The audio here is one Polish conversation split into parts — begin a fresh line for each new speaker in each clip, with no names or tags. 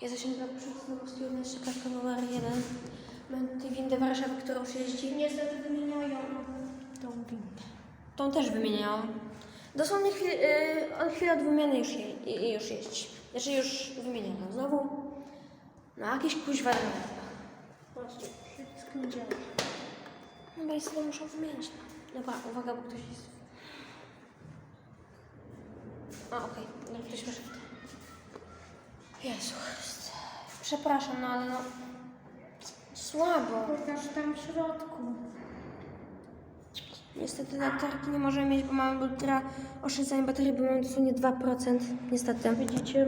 Jesteśmy na przy Dąbrowskiego, jeszcze klatka numer jeden. Mamy tutaj windę Warszawy, którą już jeździ.
Niestety wymieniają tą windę.
Tą też wymieniałam. Dosłownie chwil, yy, on chwilę od wymiany już, je, i- już jeździ. Znaczy już wymieniałam znowu. No jakieś kuźwa
Właśnie, przycisk nie działa.
No bo sobie muszą wymienić. Dobra, uwaga, bo ktoś jest... A, okej, no ktoś wyszedł. Jezu Chryste. Przepraszam, no ale no... Słabo.
Pokaż tam w środku.
Niestety latarki nie możemy mieć, bo mamy ultra oszczędzanie baterii, bo mamy dosłownie 2%. Niestety.
Widzicie?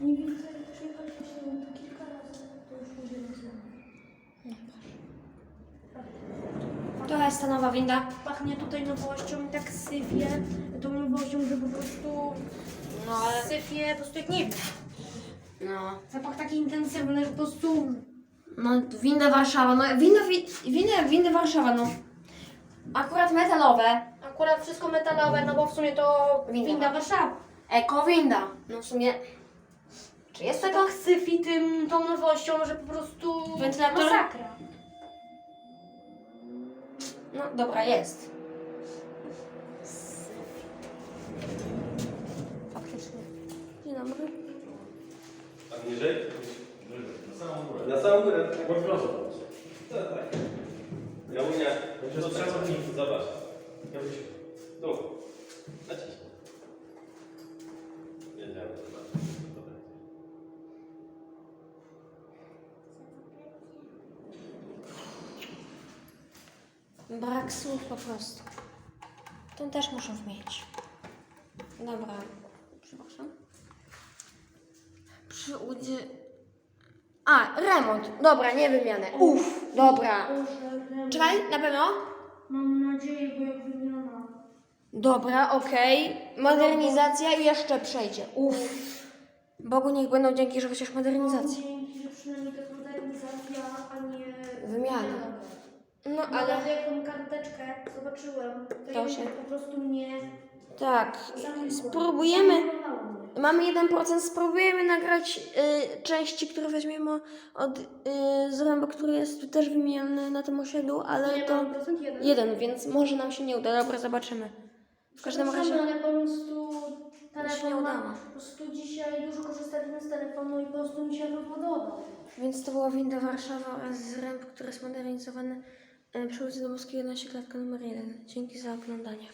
Nie widzę, przyjechaliśmy się to kilka razy, to już pójdziemy z nami.
To jest ta nowa winda.
Pachnie tutaj nowością i tak syfie. Tą nowością, że po prostu
No ale...
syfie, po prostu jak nie wiem.
No.
Zapach taki intensywny, że po prostu...
No, winda Warszawa, no winda, wi- winda, winda Warszawa, no. Akurat metalowe.
Akurat wszystko metalowe, no bo w sumie to
Winda.
winda, Warszawa.
Eko-winda. No w sumie... Czy jest tego?
Tak syfi tym, tą nowością, że po prostu
Wentylator?
masakra.
No dobra, jest. Faktycznie. Dzień dobry.
A niżej? Na samą górę. Na samą górę. Tak, bądź proszę. Tak, tak. Jałunia, to trzeba Zobacz. Jamuś. Tu. Naciśnij. Wiedziałem, zobacz. Dobra.
Brak słów po prostu. Tą też muszę wmieć. Dobra. Przepraszam. Przy udzie... A, remont. Dobra, nie wymianę. Uff, dobra. Czekaj, na pewno?
Mam nadzieję, bo jak wymiana.
Dobra, okej. Modernizacja i jeszcze przejdzie. Uff. Bogu niech będą dzięki, że chociaż modernizacja.
Dzięki, że przynajmniej to jest modernizacja, a nie
Wymiana. No
Ale
ale...
jak tą karteczkę zobaczyłem, to,
się-
po prostu mnie
Tak. Spróbujemy... Mamy 1%, spróbujemy nagrać y, części, które weźmiemy od y, zręba, który jest też wymieniany na tym osiedlu, ale
Nie
to
mam procent jeden.
jeden, więc może nam się nie uda. Dobra, zobaczymy. W każdym razie
ale po prostu
się nie
telefon
udało.
ma, po prostu dzisiaj dużo korzystaliśmy z telefonu i po prostu mi się rozładował.
Więc to była winda Warszawa oraz zręb, który jest modernizowany y, przy ulicy Dąbrowskiej 11, klatka numer 1. Dzięki za oglądanie.